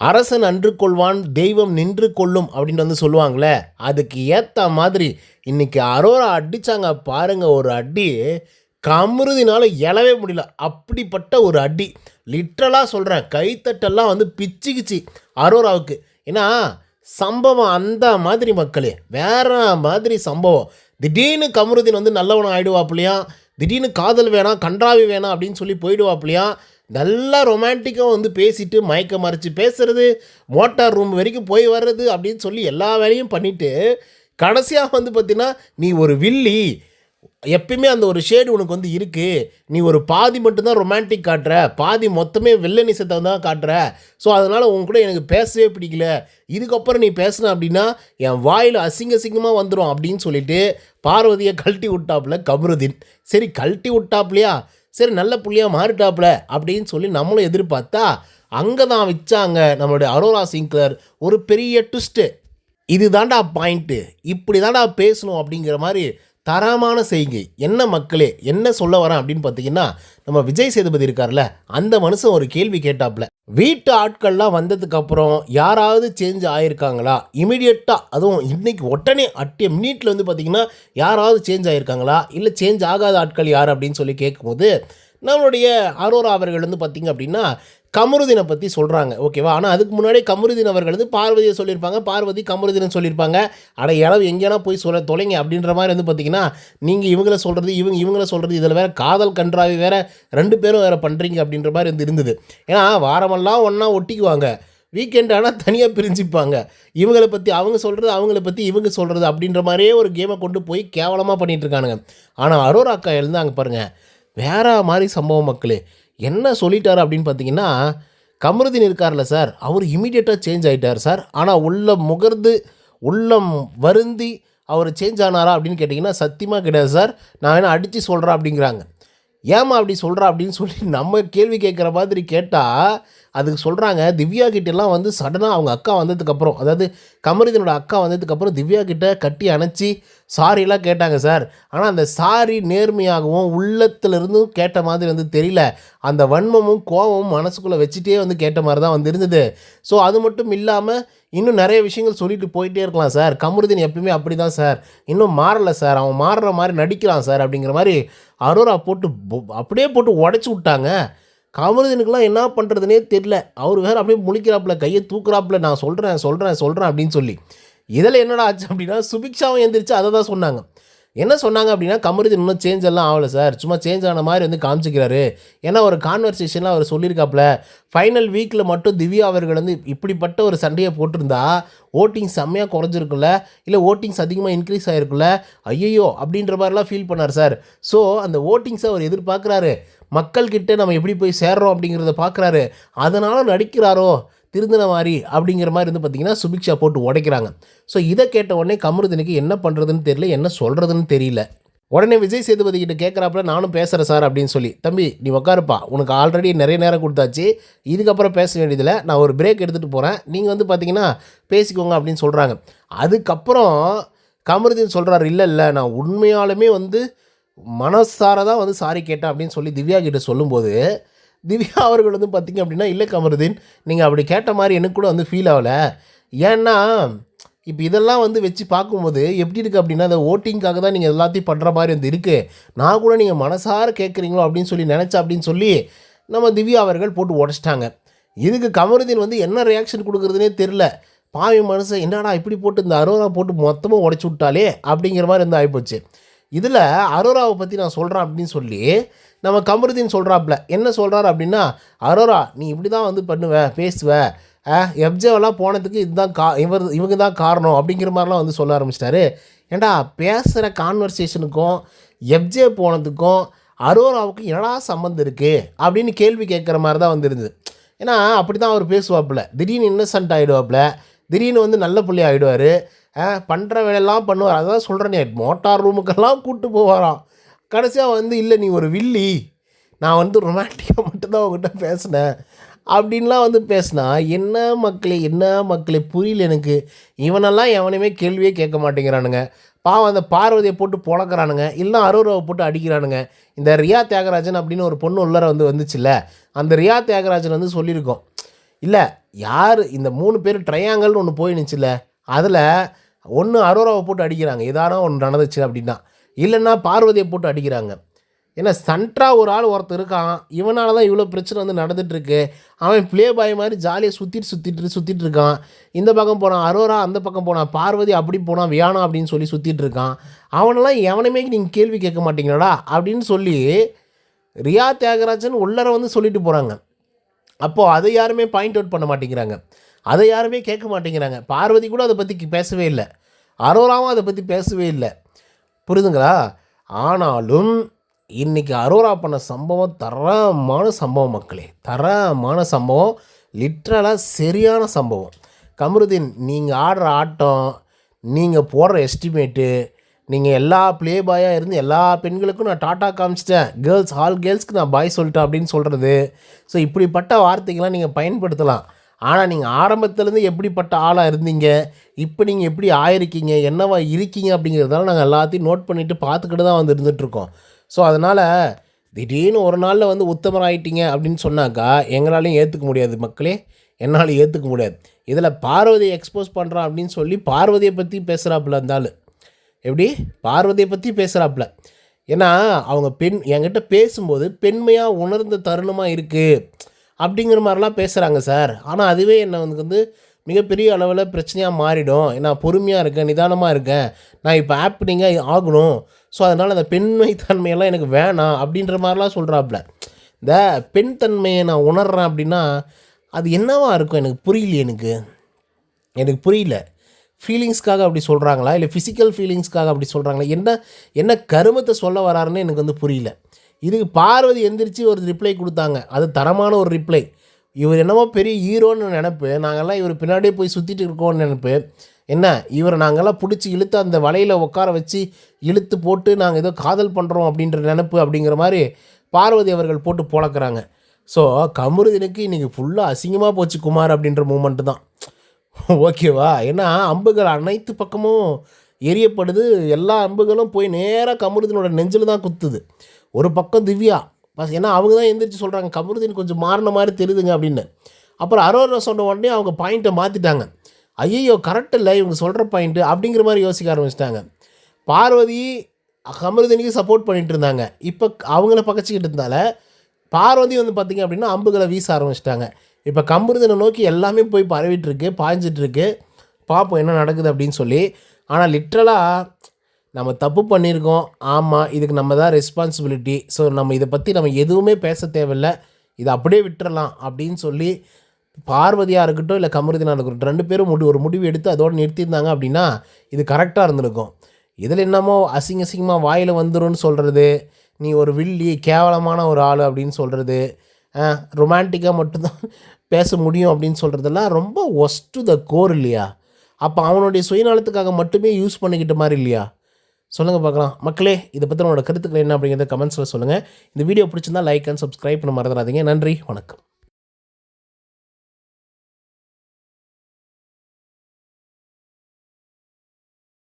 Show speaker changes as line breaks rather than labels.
அரசன் அன்று கொள்வான் தெய்வம் நின்று கொள்ளும் அப்படின்னு வந்து சொல்லுவாங்களே அதுக்கு ஏற்ற மாதிரி இன்னைக்கு அரோரா அடிச்சாங்க பாருங்க ஒரு அடி கமுறுதினால எழவே முடியல. அப்படிப்பட்ட ஒரு அடி. லிட்ரலாக சொல்கிறேன் கைத்தட்டெல்லாம் வந்து பிச்சுக்கிச்சு அரோராவுக்கு. ஏன்னா சம்பவம் அந்த மாதிரி மக்களே வேற மாதிரி சம்பவம். திடீர்னு கமருதீன் வந்து நல்லவனம் ஆகிடுவாப்புலையா திடீர்னு காதல் வேணாம் கன்றாவி வேணாம் அப்படின்னு சொல்லி போயிடுவாப்புலையாம் நல்லா ரொமான்டிக்காக வந்து பேசிட்டு மயக்க மறைச்சி பேசுறது மோட்டார் ரூம் வரைக்கும் போய் வர்றது அப்படின்னு சொல்லி எல்லா வேலையும் பண்ணிட்டு கடைசியாக வந்து பார்த்தீங்கன்னா நீ ஒரு வில்லி. எப்பயுமே அந்த ஒரு ஷேடு உனக்கு வந்து இருக்குது நீ ஒரு பாதி மட்டும்தான் ரொமான்டிக் காட்டுற. பாதி மொத்தமே வில்லனிசத்தை தான் காட்டுற. ஸோ அதனால் உன் கூட எனக்கு பேசவே பிடிக்கல. இதுக்கப்புறம் நீ பேசுன அப்படின்னா என் வாயில் அசிங்க அசிங்கமாக வந்துடும் அப்படின்னு சொல்லிட்டு பார்வதியை கழட்டி விட்டாப்புல கமருதீன். சரி கழட்டி விட்டாப்லையா சரி நல்ல புள்ளியாக மாறிட்டாப்புல அப்படின்னு சொல்லி நம்மளும் எதிர்பார்த்தா அங்கே தான் வச்சாங்க நம்மளுடைய அரோரா சிங்க்லர். ஒரு பெரிய ட்விஸ்ட்டு இது தாண்டா பாயிண்ட்டு இப்படி தாண்டா பேசணும் அப்படிங்கிற மாதிரி தரமான செய்கை. என்ன மக்களே என்ன சொல்ல வரேன் அப்படின்னு பார்த்தீங்கன்னா நம்ம விஜய் சேதுபதி இருக்கார்ல அந்த மனுஷன் ஒரு கேள்வி கேட்டாப்புல வீட்டு ஆட்கள்லாம் வந்ததுக்கு அப்புறம் யாராவது சேஞ்ச் ஆயிருக்காங்களா? இமீடியட்டாக அதுவும் இன்னைக்கு உடனே அட்டிய மினிட்ல வந்து பார்த்தீங்கன்னா யாராவது சேஞ்ச் ஆயிருக்காங்களா? இல்லை சேஞ்ச் ஆகாத ஆட்கள் யார் அப்படின்னு சொல்லி கேட்கும்போது நம்மளுடைய அரோரா அவர்கள் வந்து பார்த்திங்க அப்படின்னா கமருதீனை பற்றி சொல்கிறாங்க ஓகேவா ஆனால் அதுக்கு முன்னாடி கமருதீன் அவர்கள் வந்து பார்வதியை சொல்லியிருப்பாங்க பார்வதி கமருதீனை சொல்லியிருப்பாங்க. அட இளவு எங்கேனா போய் சொல்ல தொலைங்க அப்படின்ற மாதிரி வந்து பார்த்தீங்கன்னா நீங்கள் இவங்கள சொல்கிறது இவங்க இவங்கள சொல்கிறது இதில் வேற காதல் கன்றாவி வேறு ரெண்டு பேரும் வேறு பண்ணுறீங்க அப்படின்ற மாதிரி வந்து இருந்தது. ஏன்னா வாரமெல்லாம் ஒன்றா ஒட்டிக்குவாங்க. வீக்கெண்ட் ஆனால் தனியாக பிரிஞ்சுப்பாங்க. இவங்களை பற்றி அவங்க சொல்கிறது அவங்கள பற்றி இவங்க சொல்கிறது அப்படின்ற மாதிரியே ஒரு கேமை கொண்டு போய் கேவலமாக பண்ணிகிட்ருக்கானுங்க ஆனால் அரோரா அக்கா எழுந்தாங்க பாருங்கள் வேற மாதிரி சம்பவம் மக்களே. என்ன சொல்லிட்டார் அப்படின்னு பார்த்தீங்கன்னா கமருதீன் இருக்கார்ல சார் அவர் இமீடியட்டாக சேஞ்ச் ஆகிட்டார் சார். ஆனால் உள்ள முகர்ந்து உள்ளம் வருந்தி அவர் சேஞ்ச் ஆனாரா அப்படின்னு கேட்டிங்கன்னா சத்தியமாக கிடையாது சார். நான் வேணால் அடித்து சொல்கிறேன் அப்படிங்கிறாங்க. ஏமா அப்படி சொல்கிறா அப்படின்னு சொல்லி நம்ம கேள்வி கேட்குற மாதிரி கேட்டால் அதுக்கு சொல்கிறாங்க திவ்யா கிட்டெல்லாம் வந்து சடனாக அவங்க அக்கா வந்ததுக்கப்புறம் அதாவது கமரிதனோட அக்கா வந்ததுக்கப்புறம் திவ்யா கிட்ட கட்டி அணைச்சி சாரிலாம் கேட்டாங்க சார். ஆனால் அந்த சாரி நேர்மையாகவும் உள்ளத்துலேருந்தும் கேட்ட மாதிரி வந்து தெரியல. அந்த வன்மமும் கோபமும் மனசுக்குள்ளே வச்சுட்டே வந்து கேட்ட மாதிரி தான் வந்து இருந்தது. ஸோ அது மட்டும் இல்லாமல் இன்னும் நிறைய விஷயங்கள் சொல்லிட்டு போயிட்டே இருக்கலாம் சார். கமருதீன் எப்பயுமே அப்படி தான் சார். இன்னும் மாறலை சார். அவன் மாறுற மாதிரி நடிக்கிறான் சார் அப்படிங்கிற மாதிரி அரோரா போட்டு அப்படியே போட்டு உடச்சி விட்டாங்க. கமருதீனுக்குலாம் என்ன பண்ணுறதுனே தெரில அவர் வேறு அப்படியே முழிக்கிறாப்புல கையை தூக்குறாப்புல நான் சொல்கிறேன் சொல்கிறேன் சொல்கிறேன் அப்படின்னு சொல்லி. இதில் என்னடா ஆச்சு அப்படின்னா சுபிக்ஷாவும் எந்திரிச்சு அதை தான் சொன்னாங்க. என்ன சொன்னாங்க அப்படின்னா கமருதீன் இன்னும் சேஞ்ச் எல்லாம் ஆகலை சார் சும்மா சேஞ்ச் ஆன மாதிரி வந்து காமிச்சிக்கிறாரு. ஏன்னா ஒரு கான்வர்சேஷனில் அவர் சொல்லியிருக்காப்புல ஃபைனல் வீக்கில் மட்டும் திவ்யா அவர்கள் வந்து இப்படிப்பட்ட ஒரு சண்டையை போட்டிருந்தா ஓட்டிங்ஸ் செம்மையாக குறைஞ்சிருக்குல்ல இல்லை ஓட்டிங்ஸ் அதிகமாக இன்க்ரீஸ் ஆகிருக்குல்ல ஐயோ அப்படின்ற மாதிரிலாம் ஃபீல் பண்ணார் சார் ஸோ அந்த ஓட்டிங்ஸை அவர் எதிர்பார்க்குறாரு. மக்கள்கிட்ட நம்ம எப்படி போய் சேர்றோம் அப்படிங்கிறத பார்க்குறாரு. அதனால் நடிக்கிறாரோ? திருந்தின மாதிரி அப்படிங்கிற மாதிரி வந்து பார்த்தீங்கன்னா சுபிக்ஷா போட்டு உடைக்கிறாங்க. ஸோ இதை கேட்ட உடனே கமருதனுக்கு என்ன பண்ணுறதுன்னு தெரியல என்ன சொல்கிறதுன்னு தெரியல. உடனே விஜய் சேதுபதி கிட்ட கேட்குறாப்புல நானும் பேசுகிறேன் சார் அப்படின்னு சொல்லி தம்பி நீ உட்காருப்பா உனக்கு ஆல்ரெடி நிறைய நேரம் கொடுத்தாச்சு இதுக்கப்புறம் பேச வேண்டியதில்லை நான் ஒரு பிரேக் எடுத்துகிட்டு போகிறேன் நீங்கள் வந்து பார்த்தீங்கன்னா பேசிக்கோங்க அப்படின்னு சொல்கிறாங்க அதுக்கப்புறம் கமருதீன் சொல்கிறாரு இல்லை இல்லை நான் உண்மையாலுமே வந்து மனசார தான் வந்து சாரி கேட்டேன் அப்படின்னு சொல்லி திவ்யா கிட்ட சொல்லும்போது திவ்யா அவர்கள் வந்து பார்த்தீங்க அப்படின்னா இல்லை கமருதீன் நீங்கள் அப்படி கேட்ட மாதிரி எனக்கு கூட வந்து ஃபீல் ஆகலை. ஏன்னா இப்போ இதெல்லாம் வந்து வச்சு பார்க்கும்போது எப்படி இருக்குது அப்படின்னா அந்த ஓட்டிங்காக தான் நீங்கள் எல்லாத்தையும் பண்ணுற மாதிரி வந்து இருக்குது நான் கூட நீங்கள் மனசார கேட்குறீங்களோ அப்படின்னு சொல்லி நினச்சா அப்படின்னு சொல்லி நம்ம திவ்யா அவர்கள் போட்டு உடச்சிட்டாங்க. இதுக்கு கமருதீன் வந்து என்ன ரியாக்ஷன் கொடுக்குறதுனே தெரில பாவி மனுஷன் என்னடா இப்படி போட்டு இந்த அரோரா போட்டு மொத்தமாக உடச்சி விட்டாலே? அப்படிங்கிற மாதிரி வந்து ஆகிப்போச்சு இதில் அரோராவை பற்றி நான் சொல்கிறேன் அப்படின்னு சொல்லி நம்ம கமருதீன் சொல்கிறாப்புல என்ன சொல்கிறாரு அப்படின்னா அரோரா நீ இப்படி தான் வந்து பண்ணுவ பேசுவ. எப்ஜேவெல்லாம் போனதுக்கு இதுதான் கா இவர் இவங்க தான் காரணம் அப்படிங்கிற மாதிரிலாம் வந்து சொல்ல ஆரம்பிச்சிட்டாரு. ஏண்டா பேசுகிற கான்வர்சேஷனுக்கும் எப்ஜே போனதுக்கும் அரோராவுக்கும் என்னடா சம்மந்தம் இருக்குது அப்படின்னு கேள்வி கேட்குற மாதிரி தான் வந்துருந்தது ஏன்னா அப்படி தான் அவர் பேசுவாப்புல. திடீர்னு இன்னசென்ட் ஆகிடுவாப்பில் திடீர்னு வந்து நல்ல பிள்ளை ஆகிடுவார் பண்ணுற வேலையெல்லாம் பண்ணுவார். அதான் சொல்கிறேனே மோட்டார் ரூமுக்கெல்லாம் கூப்பிட்டு போவாராம். கடைசியாக வந்து இல்லை நீ ஒரு வில்லி. நான் வந்து ரொமான்டிக்காக மட்டும்தான் உங்ககிட்ட பேசினேன். அப்படின்லாம் வந்து பேசினா என்ன மக்களே என்ன மக்களே புரியல எனக்கு. இவனெல்லாம் எவனையுமே கேள்வியே கேட்க மாட்டேங்கிறானுங்க. பாவம் அந்த பார்வதியை போட்டு பொழக்கிறானுங்க. இல்லை அரோராவை போட்டு அடிக்கிறானுங்க. இந்த ரியா தியாகராஜன் அப்படின்னு ஒரு பொண்ணு உள்ளர வந்து வந்துச்சுல்ல அந்த ரியா தியாகராஜன் வந்து சொல்லியிருக்கோம். இல்லை யார் இந்த மூணு பேர் ட்ரையாங்கல்னு ஒன்று போயினுச்சுல்ல. அதில் ஒன்று அரோராவை போட்டு அடிக்கிறாங்க. ஏதானா ஒன்று நடந்துச்சு அப்படின்னா. இல்லைன்னா பார்வதியை போட்டு அடிக்கிறாங்க. ஏன்னா சன்ட்ரா ஒரு ஆள் ஒருத்தர் இருக்கான். இவனால தான் இவ்வளோ பிரச்சனை வந்து நடந்துகிட்ருக்கு அவன் ப்ளே பாய் மாதிரி ஜாலியாக சுற்றிட்டு சுற்றிட்டு சுற்றிட்டு இருக்கான். இந்த பக்கம் போனான் அரோரா அந்த பக்கம் போனான் பார்வதி அப்படி போனான் வியானா அப்படின்னு சொல்லி சுற்றிட்டு இருக்கான். அவனெல்லாம் எவனையுமே நீங்கள் கேள்வி கேட்க மாட்டீங்களாடா அப்படின்னு சொல்லி ரியா தியாகராஜன் உள்ளர வந்து சொல்லிட்டு போகிறாங்க அப்போது அதை யாருமே பாயிண்ட் அவுட் பண்ண மாட்டேங்கிறாங்க. அதை யாருமே கேட்க மாட்டேங்கிறாங்க. பார்வதி கூட அதை பற்றி பேசவே இல்லை. அரோராவும் அதை பற்றி பேசவே இல்லை. புரியுதுங்களா? ஆனாலும் இன்றைக்கி அரோரா பண்ண சம்பவம் தரமான சம்பவம் மக்களே. தரமான சம்பவம். லிட்ரலாக சரியான சம்பவம். கமருதீன் நீங்கள் ஆடுற ஆட்டம் நீங்கள் போடுற எஸ்டிமேட்டு நீங்கள் எல்லா ப்ளே பாயாக இருந்து எல்லா பெண்களுக்கும் நான் டாட்டா காமிச்சிட்டேன். கேர்ள்ஸ் ஆல் கேர்ள்ஸ்க்கு நான் பாய் சொல்லிட்டேன் அப்படின்னு சொல்கிறது ஸோ இப்படிப்பட்ட வார்த்தைகள்லாம் நீங்கள் பயன்படுத்தலாம். ஆனால் நீங்கள் ஆரம்பத்துலேருந்து எப்படிப்பட்ட ஆளாக இருந்தீங்க? இப்போ நீங்கள் எப்படி ஆயிருக்கீங்க? என்னவா இருக்கீங்க? அப்படிங்கிறதால நாங்கள் எல்லாத்தையும் நோட் பண்ணிவிட்டு பார்த்துக்கிட்டு தான் வந்து இருந்துகிட்ருக்கோம் ஸோ அதனால் திடீர்னு ஒரு நாளில் வந்து உத்தமர் ஆயிட்டீங்க அப்படின்னு சொன்னாக்கா எங்களாலையும் ஏற்றுக்க முடியாது மக்களே. என்னால் ஏற்றுக்க முடியாது. இதில் பார்வதியை எக்ஸ்போஸ் பண்ணுறான் அப்படின்னு சொல்லி பார்வதியை பற்றி பேசுகிறாப்புல இருந்தாலும் எப்படி? பார்வதியை பற்றி பேசுகிறாப்புல ஏன்னா அவங்க பெண் என்கிட்ட பேசும்போது பெண்மையாக உணர்ந்த தருணமாக இருக்குது அப்படிங்கிற மாதிரிலாம் பேசுகிறாங்க சார். ஆனால் அதுவே என்னை வந்து வந்து மிகப்பெரிய அளவில் பிரச்சனையாக மாறிடும். நான் பொறுமையாக இருக்கேன் நிதானமாக இருக்கேன். நான் இப்போ ஆப்பினிங்காக ஆகணும். ஸோ அதனால் அந்த பெண்மை தன்மையெல்லாம் எனக்கு வேணாம் அப்படின்ற மாதிரிலாம் சொல்கிறாப்புல இந்த பெண் தன்மையை நான் உணர்கிறேன் அப்படின்னா அது என்னவாக இருக்கும் எனக்கு புரியல எனக்கு. எனக்கு புரியல. ஃபீலிங்ஸ்க்காக அப்படி சொல்கிறாங்களா இல்லை ஃபிசிக்கல் ஃபீலிங்ஸ்க்காக அப்படி சொல்கிறாங்களா என்ன என்ன கருமத்தை சொல்ல வராருன்னு எனக்கு வந்து புரியல. இதுக்கு பார்வதி எந்திரிச்சு ஒரு ரிப்ளை கொடுத்தாங்க. அது தரமான ஒரு ரிப்ளை இவர் என்னமோ பெரிய ஹீரோன்னு நினப்பு. நாங்கள்லாம் இவர் பின்னாடியே போய் சுற்றிட்டு இருக்கோம்னு நினப்பு. என்ன? இவரை நாங்கள்லாம் பிடிச்சி இழுத்து அந்த வலையில் உட்கார வச்சு இழுத்து போட்டு நாங்கள் ஏதோ காதல் பண்ணுறோம் அப்படின்ற நினப்பு அப்படிங்கிற மாதிரி பார்வதி அவர்கள் போட்டு புழக்கிறாங்க. ஸோ கமருதனுக்கு இன்றைக்கி ஃபுல்லாக அசிங்கமாக போச்சு குமார் அப்படின்ற மூமெண்ட்டு தான். ஓகேவா ஏன்னா அம்புகள் அனைத்து பக்கமும் எரியப்படுது. எல்லா அம்புகளும் போய் நேராக கமருதனோட நெஞ்சில் தான் குத்துது. ஒரு பக்கம் திவ்யா பஸ் ஏன்னா அவங்க தான் எந்திரிச்சு சொல்கிறாங்க கமருதீன் கொஞ்சம் மாறின மாதிரி தெரியுதுங்க அப்படின்னு. அப்புறம் அரோரா சொன்ன உடனே அவங்க பாயிண்ட்டை மாற்றிட்டாங்க ஐயோ கரெக்ட் இல்லை இவங்க சொல்கிற பாயிண்ட்டு அப்படிங்கிற மாதிரி யோசிக்க ஆரம்பிச்சிட்டாங்க. பார்வதி கமருதீனுக்கு சப்போர்ட் பண்ணிகிட்டு இருந்தாங்க. இப்போ அவங்கள பக்கச்சிக்கிட்டு இருந்தால பார்வதி வந்து பார்த்திங்க அப்படின்னா அம்புகளை வீச ஆரம்பிச்சிட்டாங்க. இப்போ கமருதனை நோக்கி எல்லாமே போய் பரவிட்டுருக்கு பாய்ஞ்சிட்ருக்கு பார்ப்போம் என்ன நடக்குது அப்படின்னு சொல்லி. ஆனால் லிட்ரலாக நம்ம தப்பு பண்ணியிருக்கோம். ஆமாம் இதுக்கு நம்ம தான் ரெஸ்பான்சிபிலிட்டி ஸோ நம்ம இதை பற்றி நம்ம எதுவுமே பேச தேவையில்லை. இதை அப்படியே விட்டுறலாம் அப்படின்னு சொல்லி பார்வதியாக இருக்கட்டும் இல்லை கமருதினா இருக்கட்டும் ரெண்டு பேரும் முடி ஒரு முடிவு எடுத்து அதோடு நிறுத்தியிருந்தாங்க அப்படின்னா இது கரெக்டாக இருந்திருக்கும். இதில் என்னமோ அசிங்க அசிங்கமாக வாயில் வந்துடும் சொல்கிறது நீ ஒரு வில்லி கேவலமான ஒரு ஆள் அப்படின்னு சொல்கிறது ரொமான்டிக்காக மட்டும்தான் பேச முடியும் அப்படின்னு சொல்கிறதெல்லாம் ரொம்ப ஒஸ்ட்டு த கோர் இல்லையா? அப்போ அவனுடைய சுயநலத்துக்காக மட்டுமே யூஸ் பண்ணிக்கிட்ட மாதிரி இல்லையா? சொல்லுங்கள் பார்க்கலாம். மக்களே இதை பற்றி உங்களோட கருத்துக்கள் என்ன அப்படிங்கிறத கமெண்ட்ஸில் சொல்லுங்கள் இந்த வீடியோ பிடிச்சிருந்தா லைக் அண்ட் சப்ஸ்கிரைப் பண்ண மறந்துடாதீங்க. நன்றி வணக்கம்.